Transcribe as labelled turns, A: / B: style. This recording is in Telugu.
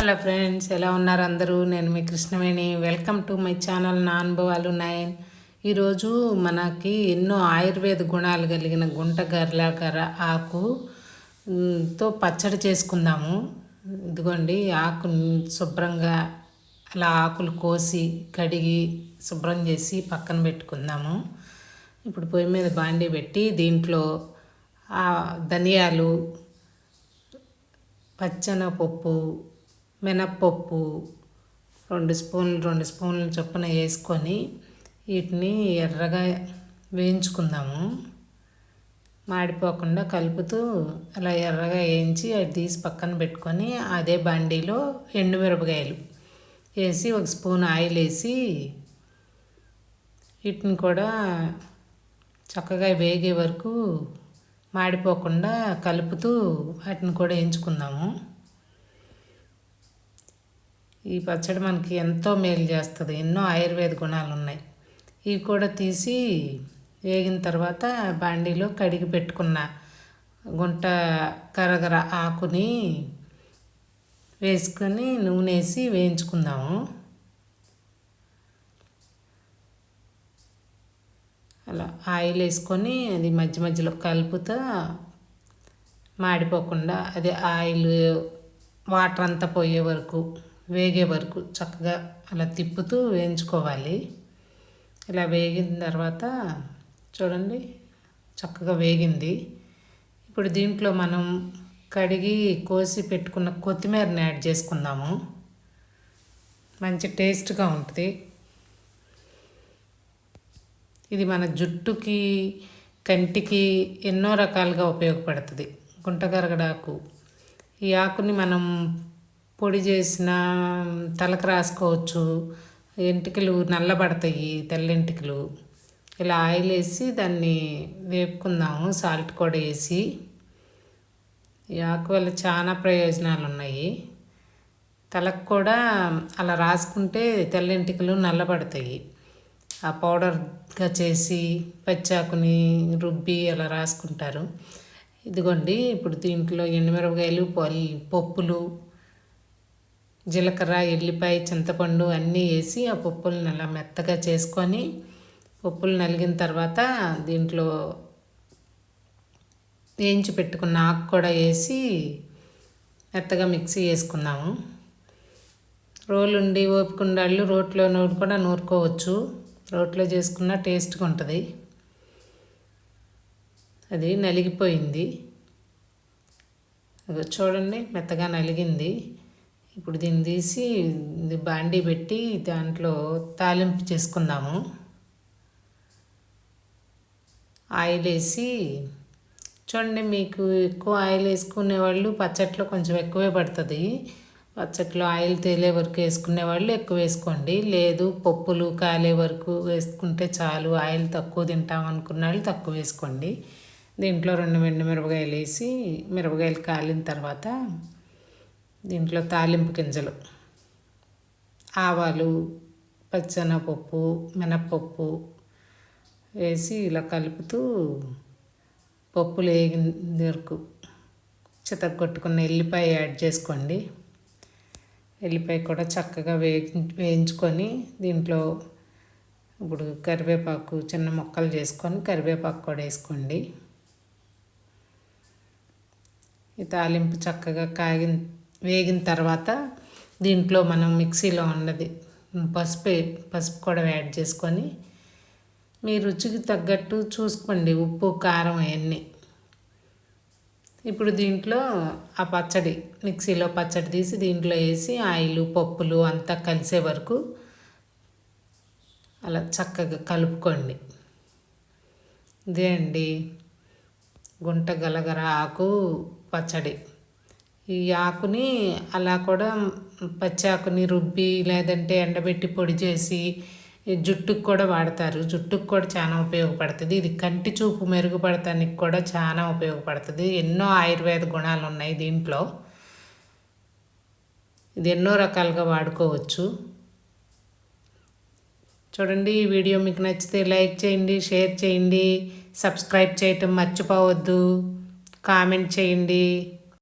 A: హలో ఫ్రెండ్స్ ఎలా ఉన్నారు అందరూ? నేను మీ Krishnaveni. Welcome to my channel నా అనుభవాలు నైన్. ఈరోజు మనకి ఎన్నో ఆయుర్వేద గుణాలు కలిగిన గుంట గర్లాగర ఆకు తో పచ్చడి చేసుకుందాము. ఇదిగోండి ఆకు శుభ్రంగా అలా ఆకులు కోసి కడిగి శుభ్రం చేసి పక్కన పెట్టుకుందాము. ఇప్పుడు పొయ్యి మీద బాండీ పెట్టి దీంట్లో ధనియాలు ధనియాలు పచ్చెనపప్పు మినప్పప్పు రెండు స్పూన్లు రెండు స్పూన్లు చొప్పున వేసుకొని వీటిని ఎర్రగా వేయించుకుందాము. మాడిపోకుండా కలుపుతూ అలా ఎర్రగా వేయించి అది తీసి పక్కన పెట్టుకొని అదే బండిలో ఎండుమిరపకాయలు వేసి ఒక స్పూన్ ఆయిల్ వేసి వీటిని కూడా చక్కగా వేగే వరకు మాడిపోకుండా కలుపుతూ వాటిని కూడా వేయించుకుందాము. ఈ పచ్చడి మనకి ఎంతో మేలు చేస్తుంది. ఎన్నో ఆయుర్వేద గుణాలు ఉన్నాయి ఇవి కూడా తీసి వేగిన తర్వాత బాండీలో కడిగి పెట్టుకున్న గుంట కరగర ఆకుని వేసుకొని నూనె వేసి వేయించుకుందాము. అలా ఆయిల్ వేసుకొని అది మధ్య మధ్యలో కలుపుతా మాడిపోకుండా అదే ఆయిల్ వాటర్ అంతా పోయే వరకు వేగే వరకు చక్కగా అలా తిప్పుతూ వేయించుకోవాలి. ఇలా వేగిన తర్వాత చూడండి చక్కగా వేగింది. ఇప్పుడు దీంట్లో మనం కడిగి కోసి పెట్టుకున్న కొత్తిమీరని యాడ్ చేసుకుందాము. మంచి టేస్ట్గా ఉంటుంది. ఇది మన జుట్టుకి కంటికి ఎన్నో రకాలుగా ఉపయోగపడుతుంది. గుంటగరగడాకు. ఈ ఆకుని మనం పొడి చేసిన తలకు రాసుకోవచ్చు. ఎంటికలు నల్లబడతాయి తెల్లెంటికలు. ఇలా ఆయిల్ వేసి దాన్ని వేపుకుందాము సాల్ట్ కూడా వేసి. ఈ ఆకు వల్ల చాలా ప్రయోజనాలు ఉన్నాయి తలకు కూడా అలా రాసుకుంటే తెల్లెంటికలు నల్లబడతాయి. ఆ పౌడర్గా చేసి పచ్చాకుని రుబ్బి అలా రాసుకుంటారు. ఇదిగోండి ఇప్పుడు దీంట్లో ఎండుమిరపకాయలు పల్ పప్పులు జీలకర్ర ఎల్లిపాయ చింతపండు అన్నీ వేసి ఆ పప్పులను అలా మెత్తగా చేసుకొని పప్పులు నలిగిన తర్వాత దీంట్లో వేయించి పెట్టుకున్న ఆకు కూడా వేసి మెత్తగా మిక్సీ వేసుకున్నాము రోలు ఉండి ఓపికండాళ్ళు రోట్లో నూరు కూడా నూరుకోవచ్చు. రోట్లో చేసుకున్న టేస్ట్గా ఉంటుంది. అది నలిగిపోయింది. చూడండి మెత్తగా నలిగింది. ఇప్పుడు దీన్ని తీసి బాండీ పెట్టి దాంట్లో తాలింపు చేసుకుందాము. ఆయిల్ వేసి చూడండి మీకు ఎక్కువ ఆయిల్ వేసుకునే వాళ్ళు పచ్చట్లో కొంచెం ఎక్కువే పడుతుంది. పచ్చట్లో ఆయిల్ తేలే వరకు వేసుకునే వాళ్ళు ఎక్కువ వేసుకోండి. లేదు పప్పులు కాలే వరకు వేసుకుంటే చాలు ఆయిల్ తక్కువ తింటాం అనుకున్న వాళ్ళు తక్కువ వేసుకోండి. దీంట్లో రెండు వెండి మిరపకాయలు వేసి మిరపకాయలు కాలిన తర్వాత దీంట్లో తాలింపు గింజలు. ఆవాలు పచ్చెనపప్పు మినప్పప్పు వేసి ఇలా కలుపుతూ పప్పులు వేగిన వరకు చితగొట్టుకున్న ఎల్లిపాయ యాడ్ చేసుకోండి. ఎల్లిపాయ కూడా చక్కగా వేగి వేయించుకొని దీంట్లో ఇప్పుడు కరివేపాకు చిన్న ముక్కలు చేసుకొని కరివేపాకు కూడా వేసుకోండి. ఈ తాలింపు చక్కగా కాగిన వేగిన తర్వాత దీంట్లో మనం మిక్సీలో ఉన్నది పసుపు పసుపు కూడా యాడ్ చేసుకొని మీ రుచికి తగ్గట్టు చూసుకోండి. ఉప్పు కారం అవన్నీ. ఇప్పుడు దీంట్లో ఆ పచ్చడి మిక్సీలో పచ్చడి తీసి దీంట్లో వేసి ఆయిలు పప్పులు అంతా కలిసే వరకు అలా చక్కగా కలుపుకోండి. ఇదే అండి గుంట గలగర ఆకు పచ్చడి. ఈ ఆకుని అలా కూడా పచ్చి ఆకుని రుబ్బి లేదంటే ఎండబెట్టి పొడి చేసి జుట్టుకు కూడా వాడతారు. జుట్టుకు కూడా చాలా ఉపయోగపడుతుంది. ఇది కంటి చూపు మెరుగుపడటానికి కూడా చాలా ఉపయోగపడుతుంది. ఎన్నో ఆయుర్వేద గుణాలు ఉన్నాయి దీంట్లో. ఇది ఎన్నో రకాలుగా వాడుకోవచ్చు. చూడండి ఈ వీడియో మీకు నచ్చితే లైక్ చేయండి షేర్ చేయండి సబ్స్క్రైబ్ చేయటం మర్చిపోవద్దు కామెంట్ చేయండి.